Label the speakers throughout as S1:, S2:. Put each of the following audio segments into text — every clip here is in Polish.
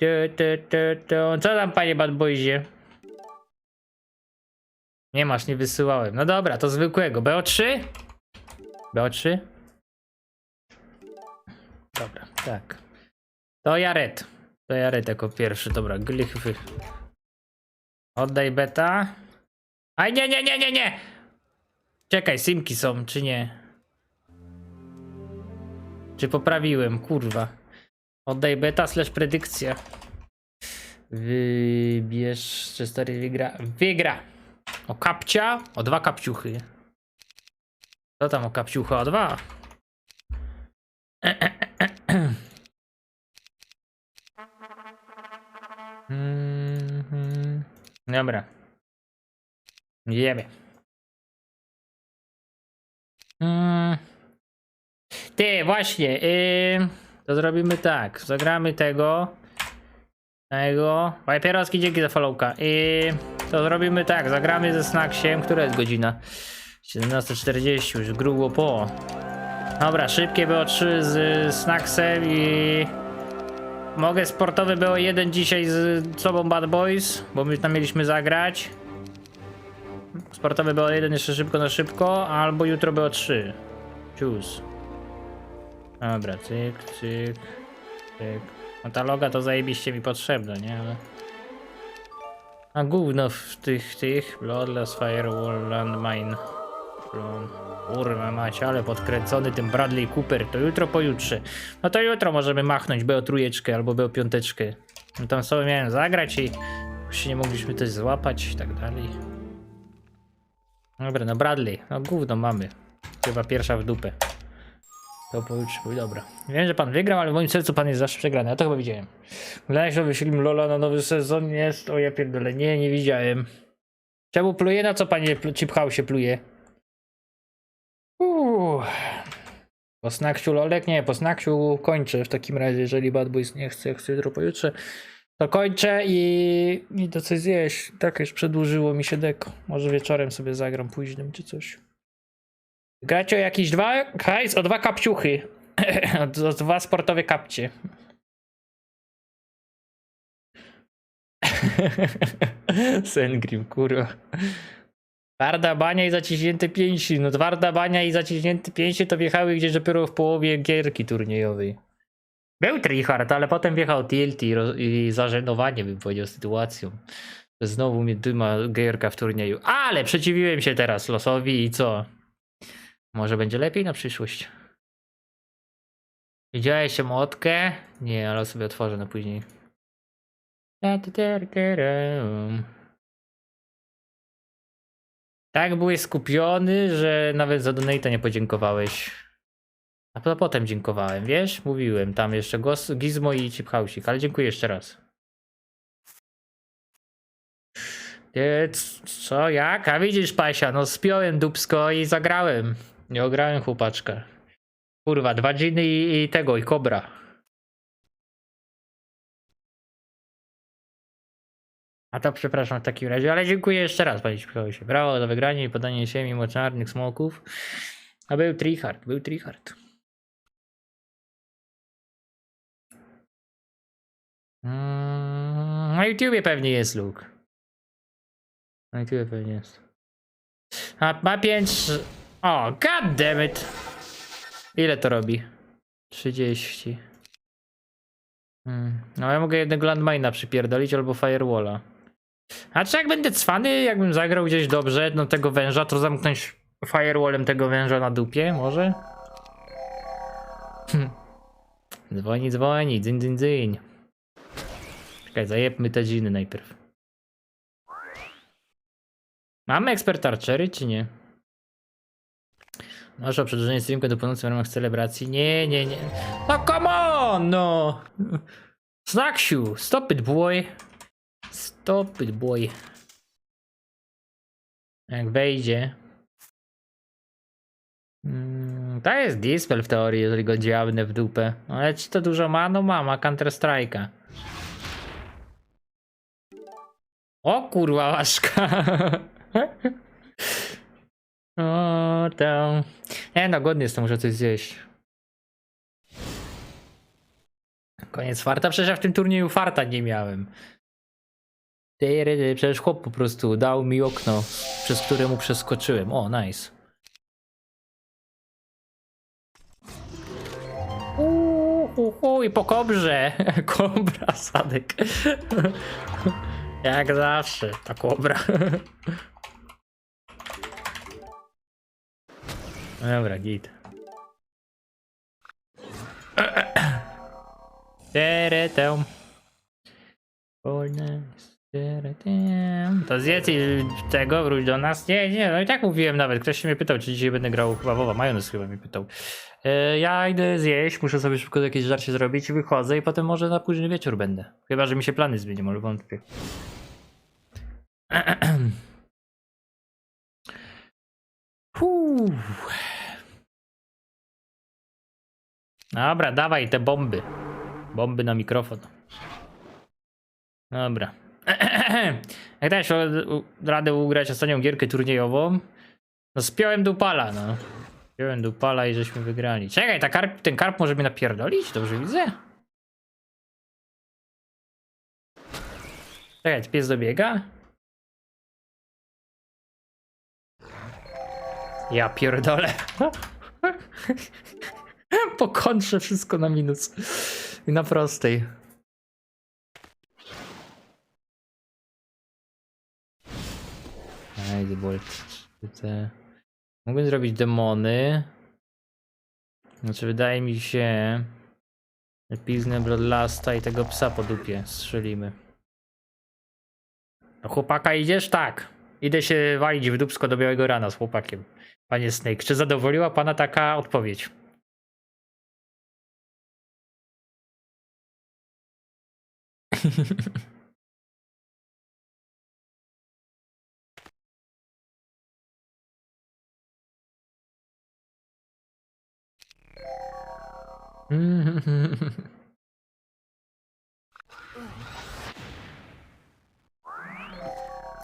S1: Tu, tu, tu, tu. Co tam, panie Bad Boyzie? Nie masz, nie wysyłałem. No dobra, to zwykłego. BO3? BO3? Dobra, tak. To Jared. To Jared jako pierwszy, dobra, glichy. Oddaj beta. Aj, nie, nie, nie, nie, nie! Czekaj, simki są, czy nie? Czy poprawiłem, kurwa. Oddaj beta slash predykcja. Wybierz, czy stary wygra. Wygra! O kapcia, o dwa kapciuchy. Co tam o kapciucha o dwa? Mhm. Dobra. Jemy. Mm. Ty, właśnie. To zrobimy tak. Zagramy tego. Tego. Papieroski, dzięki za followka. Yy, to zrobimy tak. Zagramy ze Snacksiem. Która jest godzina? 17.40, już grubo po. Dobra, szybkie było 3 z Snacksem i... Mogę sportowy było jeden dzisiaj z sobą Bad Boys, bo my tam mieliśmy zagrać. Sportowy było jeden jeszcze szybko na szybko, albo jutro było trzy. Choose. Dobra, cyk, cyk, cyk. No ta loga to zajebiście mi potrzebna, nie? Ale... A gówno w tych, tych, Bloodless Firewall Landmine. Kurwa macie, ale podkręcony tym Bradley Cooper, to jutro pojutrze. No to jutro możemy machnąć BO trójeczkę albo BO piąteczkę. No tam sobie miałem zagrać i się nie mogliśmy też złapać i tak dalej. Dobra, no Bradley, no gówno mamy. Chyba pierwsza w dupę. To pojutrze, dobra. Wiem, że pan wygrał, ale w moim sercu pan jest zawsze przegrany. Ja to chyba widziałem. Oglądałeś nowy film Lola na nowy sezon? Jest, o ja pierdolę, nie, nie widziałem. Czemu pluje? Na co panie Chip się pluje? Uuu. Po snaksiu Lolek? Nie, po snaksiu kończę w takim razie, jeżeli Bad Boys nie chce, chce jutro pojutrze. To kończę i, i to coś zjeść. Tak już przedłużyło mi się deko. Może wieczorem sobie zagram późnym czy coś. Gracie o jakieś dwa? Hajs, o dwa kapciuchy. o, dwa sportowe kapcie. Sengrim, kurwa. Twarda bania i zaciśnięte pięści. No twarda bania i zaciśnięte pięści to wjechały gdzieś dopiero w połowie gierki turniejowej. Był tryhard, ale potem wjechał tilt i, roz- i zażenowanie bym powiedział sytuacją. Znowu mnie dyma gierka w turnieju. Ale przeciwiłem się teraz losowi i co? Może będzie lepiej na przyszłość. Widziałeś się młotkę? Nie, ale sobie otworzę na później. Tak byłeś skupiony, że nawet za donata nie podziękowałeś. A potem dziękowałem, wiesz? Mówiłem, tam jeszcze głos Gizmo i Chiphausik, ale dziękuję jeszcze raz. Co, jak? A widzisz, Pasia, no spiąłem dupsko i zagrałem. Nie ograłem chłopaczka. Kurwa, dwa dżiny i, i tego, i kobra. A to przepraszam w takim razie, ale dziękuję jeszcze raz, panie Chipchausie. Brawo za wygranie i podanie się mimo czarnych smoków. A był tryhard, był tryhard. Mm, Na YouTubie pewnie jest Luke. Na YouTubie pewnie jest. A ma 5. O, god damn it. Ile to robi? 30. Hmm. No ja mogę jednego landmina przypierdolić albo firewalla. A czy jak będę cwany, jakbym zagrał gdzieś dobrze, no tego węża, to zamknąć firewallem tego węża na dupie, może? Hm. Dzwoni, dzwoni, dzyń, dzyń, dzyń. Czekaj, zajebmy te dziny najpierw. Mamy ekspert archery, czy nie? Masz o przedłużenie streamka do północy w ramach celebracji? Nie, nie, nie. No come on, no! Snaksiu, stop it boy. Stop it boy. Jak wejdzie. Mm, to jest dispel w teorii, jeżeli go dziabnę w dupę. Ale czy to dużo ma? No ma, ma Counter Strike'a. O kurwa łaszka. tam. Nie no, godnie jestem, muszę coś zjeść. Koniec farta, przecież ja w tym turnieju farta nie miałem. Przecież chłop po prostu dał mi okno, przez które mu przeskoczyłem. O, nice. Uuu, i po kobrze. Kobra, sadek. Jak zawsze, ta kobra. Dobra, git. Teretę. To zjedz i tego, wróć do nas. Nie, nie, no i tak mówiłem nawet. Ktoś się mnie pytał, czy dzisiaj będę grał chyba Wowa. Majonez chyba mnie pytał. E, ja idę zjeść, muszę sobie szybko jakieś żarcie zrobić, wychodzę i potem może na późny wieczór będę. Chyba, że mi się plany zmienią, ale wątpię. Fuh. Dobra, dawaj te bomby. Bomby na mikrofon. Dobra. Jak dałeś radę ugrać ostatnią gierkę turniejową? No spiąłem dupala, no. Spiąłem dupala i żeśmy wygrali. Czekaj, ta karp, ten karp może mnie napierdolić? Dobrze widzę? Czekaj, pies dobiega? Ja pierdolę. Po kontrze wszystko na minus. I na prostej. Nightbolt. Te... Mogę zrobić demony. Znaczy wydaje mi się... że Piznę Bloodlasta i tego psa po dupie strzelimy. Do chłopaka idziesz? Tak. Idę się walić w dupsko do białego rana z chłopakiem. Panie Snake, czy zadowoliła pana taka odpowiedź?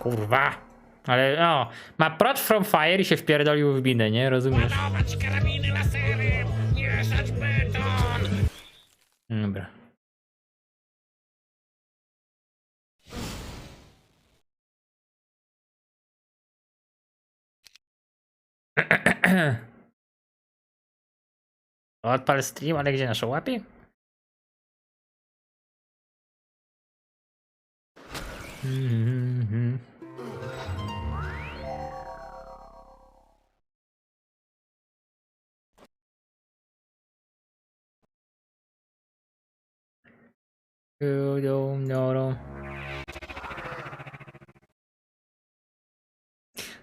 S1: Kurwa. Ale no, ma prot from fire i się wpierdolił w binę, nie? Rozumiesz?
S2: Ładować karabiny laserem! Mieszać beton!
S1: Dobra. Odpal stream, ale gdzie nasze łapie? Mhm.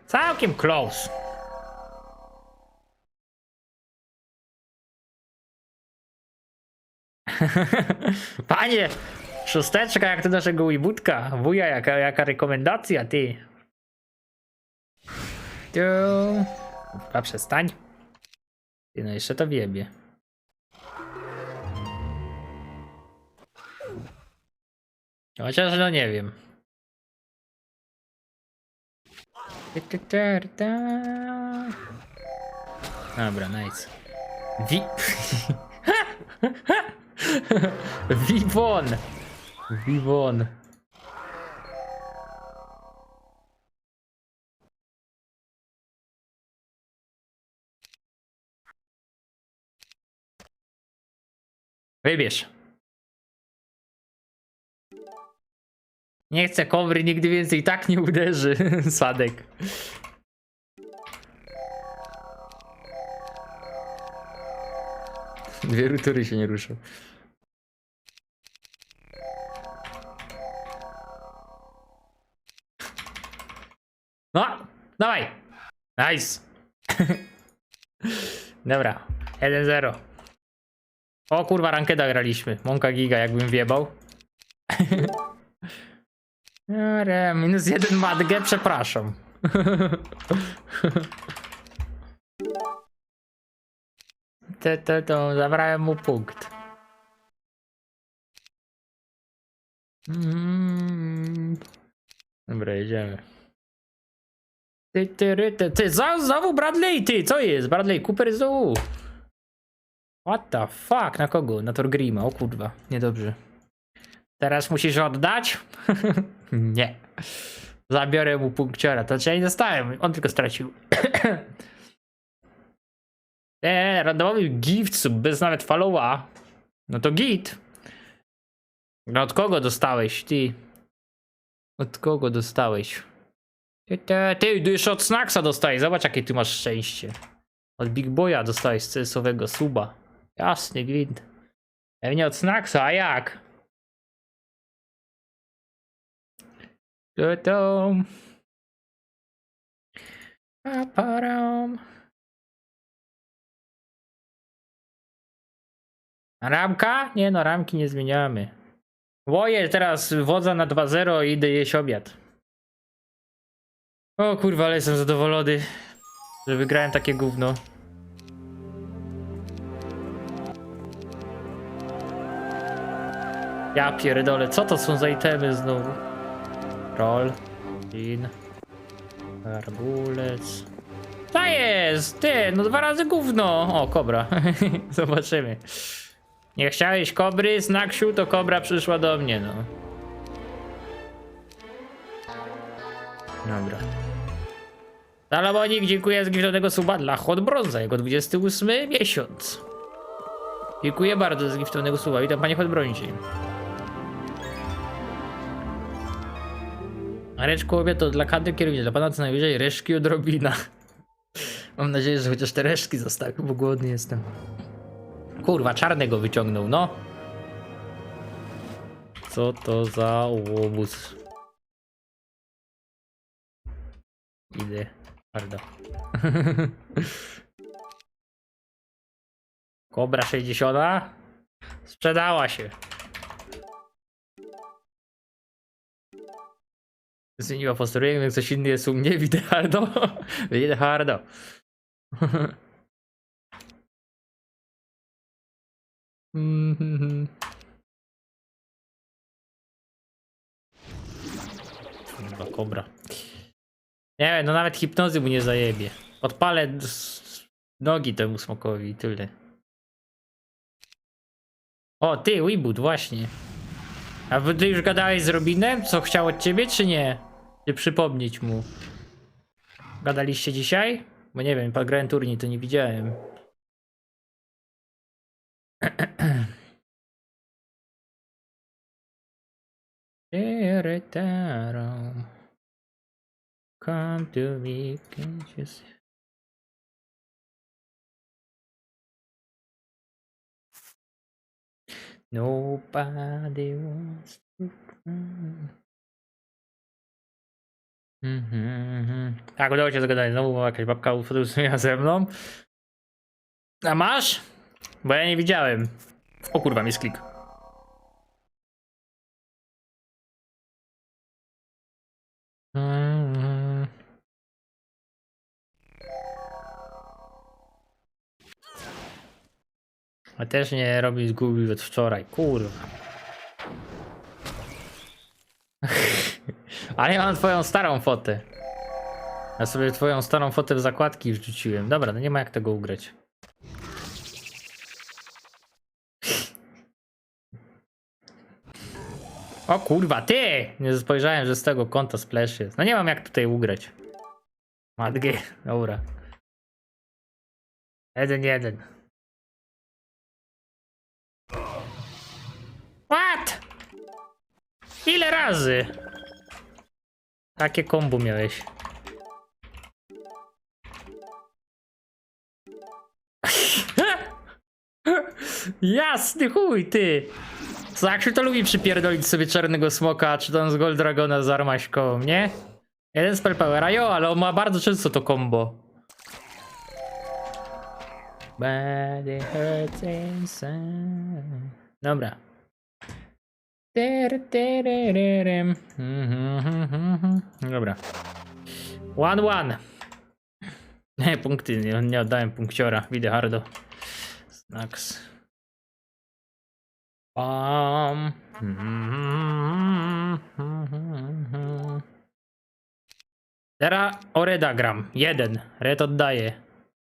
S1: Całkiem close. Panie, szósteczka jak to naszego ujbutka. Wuja, jaka, jaka rekomendacja, ty. Tu. Chyba przestań. Ty, no jeszcze to wiebie. Chociaż no nie wiem. Dobra, nice. Wi... Vivon! Vivon. Wybierz. Nie chcę kobry, nigdy więcej tak nie uderzy. Sadek. Dwie rutury się nie ruszą. No, dawaj. Nice. Dobra, 1-0. O kurwa, rankeda graliśmy. Monka giga, jakbym wjebał. Dobra, minus jeden madgę, przepraszam. To, to, to, zabrałem mu punkt. Mm. Dobra, jedziemy. Ty, ty, ry, ty, ty, za- znowu Bradley, ty, co jest? Bradley Cooper znowu. What the fuck? Na kogo? Na Torgrima, o kurwa. Niedobrze. Teraz musisz oddać? nie. Zabiorę mu punkciora. To cię nie dostałem. On tylko stracił. Eee, randomowy gift sub bez nawet followa. No to git. No od kogo dostałeś, ty? Od kogo dostałeś? Ty, ty, jeszcze od Snacksa dostałeś. Zobacz, jakie ty masz szczęście. Od Big Boya dostałeś CS-owego suba. Jasny gwint. Pewnie od Snacksa, a jak? To Paparam. Ramka? Nie no, ramki nie zmieniamy. Woję teraz wodza na 2-0 i idę jeść obiad. O kurwa, ale jestem zadowolony, że wygrałem takie gówno. Ja pierdolę, co to są za itemy znowu? Roll, in, arbulec. To jest! Ty, no dwa razy gówno! O, kobra. Zobaczymy. Nie chciałeś kobry, Snaksiu, to kobra przyszła do mnie, no. Dobra. Salomonik, dziękuję z giftonego suba dla Hot Bronza, jego 28 miesiąc. Dziękuję bardzo z giftonego suba. Witam panie Hot Bronzie. Reszku obiad to dla kadry kierownicy, dla pana co najwyżej reszki odrobina. Mam nadzieję, że chociaż te reszki zostały, bo głodny jestem. Kurwa, czarnego wyciągnął, no. Co to za łobuz? Idę. Hardo. Kobra 60. Sprzedała się. Zmieniła posturę, jak coś inny jest u mnie, widzę hardo. Widzę hardo. Kurwa, kobra. Nie no nawet hipnozy mu nie zajebie. Odpalę nogi temu smokowi i tyle. O, ty, Weeboot, właśnie. A ty już gadałeś z Robinem, co chciał od ciebie, czy nie? Czy przypomnieć mu? Gadaliście dzisiaj? Bo nie wiem, grałem turniej, to nie widziałem. Taro. Come to me, can't you see? Nobody wants to cry. Mhm, mhm. Tak, udało się zagadać. Znowu jakaś babka ufotografowana ze mną. A masz? Bo ja nie widziałem. O kurwa, misklik. Mhm. A też nie robi zgubił od wczoraj, kurwa. Ale ja mam twoją starą fotę. Ja sobie twoją starą fotę w zakładki wrzuciłem. Dobra, no nie ma jak tego ugrać. O kurwa, ty! Nie spojrzałem, że z tego konta splash jest. No nie mam jak tutaj ugrać. Matgie, dobra. Jeden, jeden. Ile razy? Takie kombo miałeś. Jasny chuj, ty! Zaksiu to lubi przypierdolić sobie czarnego smoka, czy tam z Gold Dragona z armaśką, nie? Jeden spell powera, jo, ale on ma bardzo często to combo. Dobra. Ryrym. Mhm, mhm, mhm. Dobra. One one. Nie, punkty, nie, nie oddałem punkciora. Widzę hardo. Snacks. Mhm, mhm. Teraz o Reda gram. Jeden. Red oddaje.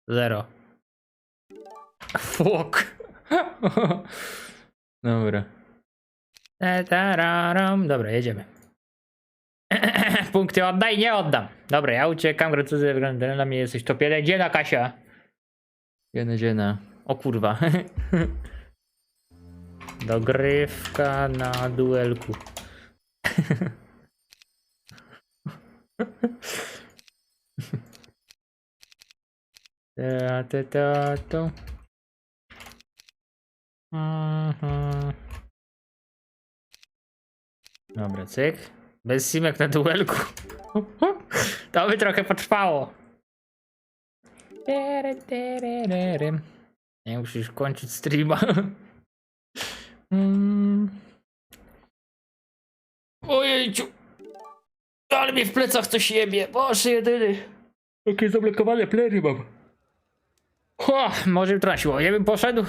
S1: Zero. Fuck. Dobra. Tararam. Dobra, jedziemy. Punkty oddaj, nie oddam. Dobra, ja uciekam, gratuluję wyglądem dla mnie jesteś top 1. Gdzie na Kasia? Dziena, dziena. O kurwa. Dogrywka na duelku. Ta, ta, ta, to. Mhm. Dobra, cyk. Bez simek na duelku. To by trochę potrwało. Nie musisz kończyć streama. Mm. Ojejciu. Ale mnie w plecach coś jebie. Boże jedyny. Jakie zablokowane plery mam. O, może na siłownię bym poszedł.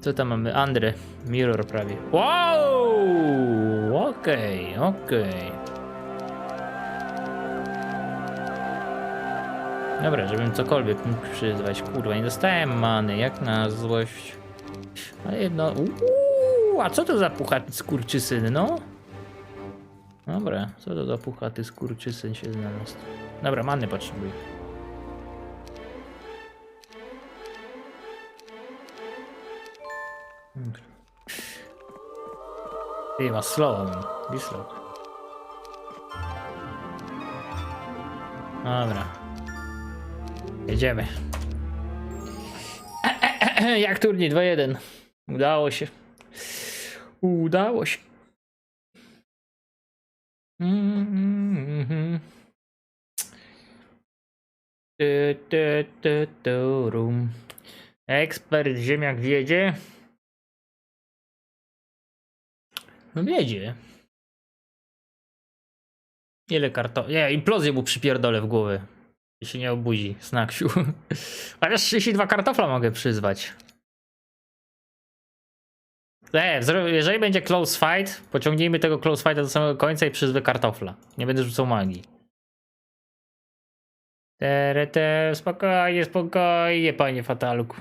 S1: Co tam mamy? Andre. Mirror prawie. Wow! Okej, okej. Dobra, żebym cokolwiek mógł przyzwać. Kurwa, nie dostałem many, jak na złość. Ale jedno... Uuu, a co to za puchaty skurczysyn, no? Dobra, co to za puchaty skurczysyn się znalazł? Dobra, many potrzebuję. Ty ma slow, Dislock. Dobra. Jedziemy. Jak turniej 2-1. Udało się. Udało się. Rum. Ekspert ziemniak wiedzie. No wiedzie. Ile karto... Nie, implozję mu przypierdolę w głowę. I się nie obudzi, snaksiu. Chociaż 32 kartofla mogę przyzwać. E, zro- jeżeli będzie close fight, pociągnijmy tego close fighta do samego końca i przyzwę kartofla. Nie będę rzucał magii. Tere, te, spokojnie, spokojnie, panie Fatalku.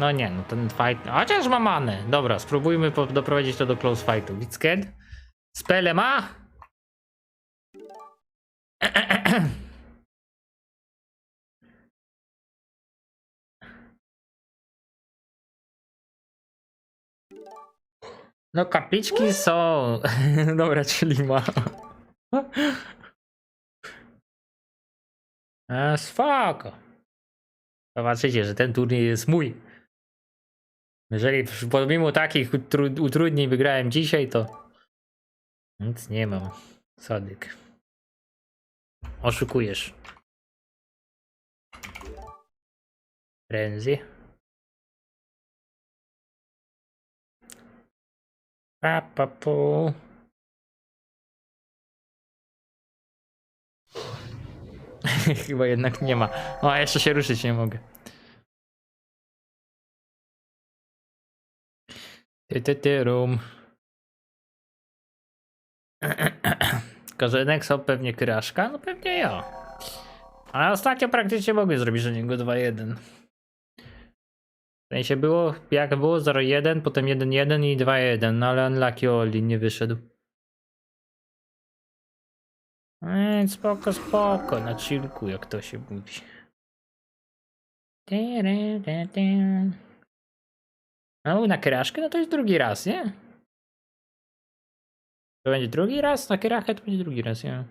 S1: No nie, no ten fight. Chociaż ma manę. Dobra, spróbujmy doprowadzić to do close fightu. Witzked? Spele ma? No kapliczki są. Dobra, czyli ma. A spoko. Zobaczycie, że ten turniej jest mój. Jeżeli pomimo takich utru- utrudnień wygrałem dzisiaj, to nic nie mam. Sadyk. Oszukujesz. Frenzy. Pa, pa. Chyba jednak nie ma. O, jeszcze się ruszyć nie mogę. Ty, ty, ty, rum. Korzenek są pewnie kraszka? No pewnie ja. Ale ostatnio praktycznie mogłem zrobić do niego 2-1. W sensie było, jak było 0-1, potem 1-1 i 2-1, no ale Unlucky Oli nie wyszedł. Eee, spoko, spoko, na chillku, jak to się mówi. No, na kraszkę, no to jest drugi raz, nie? To będzie drugi raz, na krachę to będzie drugi raz, nie?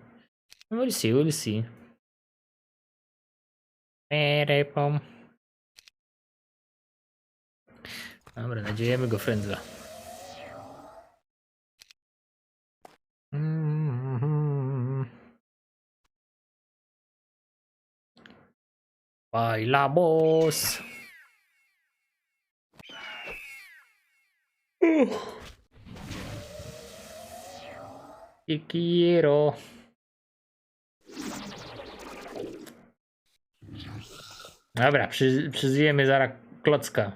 S1: We'll see, we'll see. Perepom. Dobra, nadziejemy go frędzla. Mhm. Bailamos. Y quiero. Dobra, przy, przyzwiemy zaraz klocka.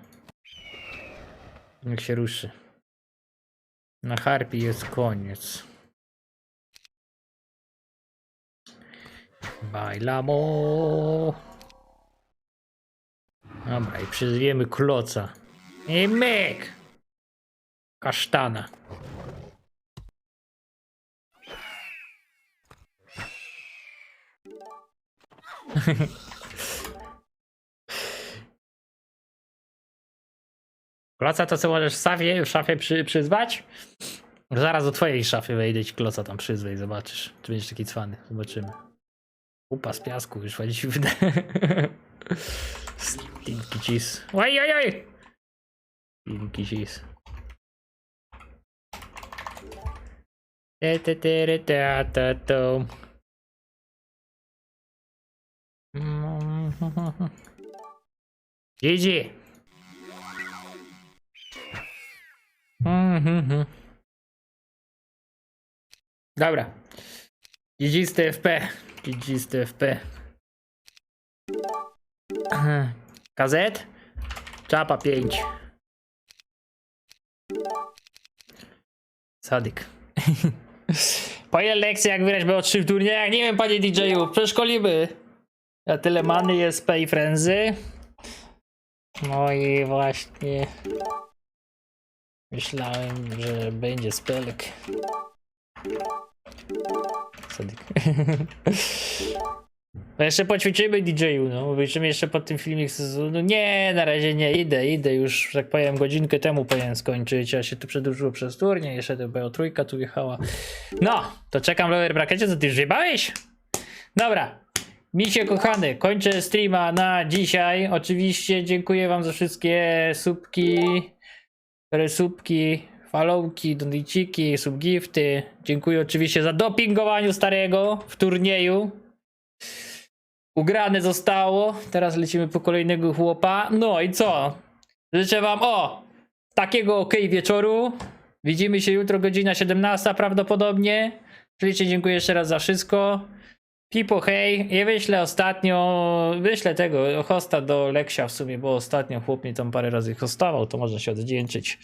S1: Niech się ruszy. Na harpie jest koniec. Bailamo. Dobra, i przyzwiemy kloca. I myk! Kasztana. Kloca to co możesz w szafie, w szafie przy, przyzwać? Zaraz do twojej szafy wejdę ci kloca tam przyzwę i zobaczysz. Czy będziesz taki cwany. Zobaczymy. Upa z piasku już ładnie się wydaje. Tigre que diz. Ai, ai, ai! Tigre que diz. Gigi! dabra Gigi TFP. Gigi TFP. KZ? Czapa 5. Sadyk. Po ile lekcji jak wygrać BO3 w turniejach? Nie wiem panie DJ-u, przeszkolimy. A tyle many jest pay frenzy. No i właśnie myślałem, że będzie spelek. Sadyk. No jeszcze poćwiczymy DJ-u, no. Wyjrzymy jeszcze pod tym filmik. No nie, na razie nie, idę, idę. Już, tak powiem, godzinkę temu powinien skończyć, a się tu przedłużyło przez turniej. Jeszcze to trójka tu wjechała. No, to czekam lower brackecie, co ty już wjebałeś? Dobra. Misie kochany, kończę streama na dzisiaj. Oczywiście dziękuję wam za wszystkie subki, resubki, followki, doniciki, subgifty. Dziękuję oczywiście za dopingowaniu starego w turnieju. Ugrane zostało. Teraz lecimy po kolejnego chłopa. No i co? Życzę wam o takiego ok wieczoru. Widzimy się jutro godzina 17 prawdopodobnie. Oczywiście dziękuję jeszcze raz za wszystko. Pipo hej, ja wyślę ostatnio, wyślę tego hosta do Leksia w sumie, bo ostatnio chłop mnie tam parę razy hostował, to można się odwdzięczyć.